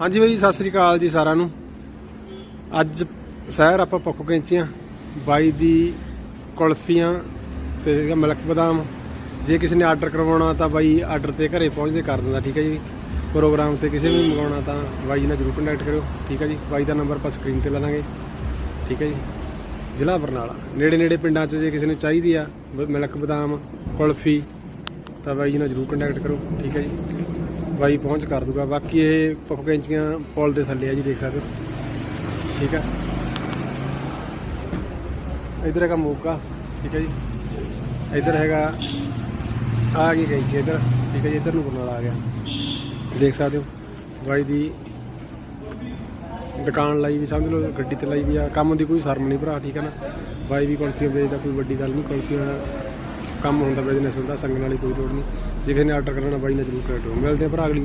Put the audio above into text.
ਹਾਂਜੀ ਬਾਈ, ਸਤਿ ਸ੍ਰੀ ਅਕਾਲ ਜੀ ਸਾਰਿਆਂ ਨੂੰ। ਅੱਜ ਸ਼ਹਿਰ ਆਪਾਂ ਪੱਖੋ ਕੈਂਚੀਆਂ ਬਾਈ ਦੀ ਕੁਲਫੀਆਂ ਤੇ ਮਿਲਕ ਬਦਾਮ। ਜੇ ਕਿਸੇ ਨੇ ਆਰਡਰ ਕਰਵਾਉਣਾ ਤਾਂ ਬਾਈ ਆਰਡਰ ਤੇ ਘਰੇ ਪਹੁੰਚਦੇ ਕਰ ਦਿੰਦਾ, ਠੀਕ ਹੈ ਜੀ। ਪ੍ਰੋਗਰਾਮ ਤੇ ਕਿਸੇ ਵੀ ਮੰਗਵਾਉਣਾ ਤਾਂ ਬਾਈ ਨਾਲ ਜਰੂਰ ਕੰਟੈਕਟ ਕਰਿਓ, ਠੀਕ ਹੈ ਜੀ। ਬਾਈ ਦਾ ਨੰਬਰ ਆਪਾਂ ਸਕਰੀਨ ਤੇ ਲਾ ਦਾਂਗੇ, ਠੀਕ ਹੈ ਜੀ। ਜ਼ਿਲ੍ਹਾ ਬਰਨਾਲਾ ਨੇੜੇ ਨੇੜੇ ਪਿੰਡਾਂ 'ਚ ਜੇ ਕਿਸੇ ਨੂੰ ਚਾਹੀਦੀ ਆ ਬ- ਮਿਲਕ ਬਦਾਮ, ਕੁਲਫੀ, ਤਾਂ ਬਾਈ ਜੀ ਨਾਲ ਜਰੂਰ ਕੰਟੈਕਟ ਕਰੋ ਠੀਕ ਹੈ ਜੀ। ਬਾਈ ਪਹੁੰਚ ਕਰ ਦੂਗਾ। ਬਾਕੀ ਇਹ ਪੱਖੋ ਕੈਂਚੀਆਂ ਪੁਲ ਦੇ ਥੱਲੇ ਆ ਜੀ, ਦੇਖ ਸਕਦੇ ਹੋ। ਠੀਕ ਹੈ ਇਧਰ ਹੈਗਾ ਮੋਗਾ, ਠੀਕ ਹੈ ਜੀ। ਇਧਰ ਹੈਗਾ, ਆ ਗਈ ਕੈਂਚੀ ਇਧਰ। ਠੀਕ ਹੈ ਜੀ, ਇਧਰ ਨੂੰ ਬਰਨਾਲਾ ਆ ਗਿਆ। ਦੇਖ ਸਕਦੇ ਹੋ, ਬਾਈ ਦੀ ਦੁਕਾਨ ਲਾਈ ਵੀ, ਸਮਝ ਲਓ, ਗੱਡੀ ਤੇ ਲਾਈ ਵੀ ਆ। ਕੰਮ ਦੀ ਕੋਈ ਸ਼ਰਮ ਨਹੀਂ ਭਰਾ, ਠੀਕ ਹੈ ਨਾ। ਬਾਈ ਵੀ ਕੁਲਫੀਆਂ ਵੇਚਦਾ ਕੋਈ ਵੱਡੀ ਗੱਲ ਨਹੀਂ ਕੁਲਫੀਆਂ ਦਾ ਕੰਮ ਹੁੰਦਾ ਬਿਜ਼ਨਸ ਹੁੰਦਾ, ਸੰਗਣ ਵਾਲੀ ਕੋਈ ਲੋੜ ਨਹੀਂ। ਜੇ ਕਿਸੇ ਨੇ ਆਰਡਰ ਕਰਨਾ ਬਾਈ ਨਾਲ ਜ਼ਰੂਰ ਕਰੋ ਮਿਲਦੇ ਆ ਭਰਾ ਅਗਲੀ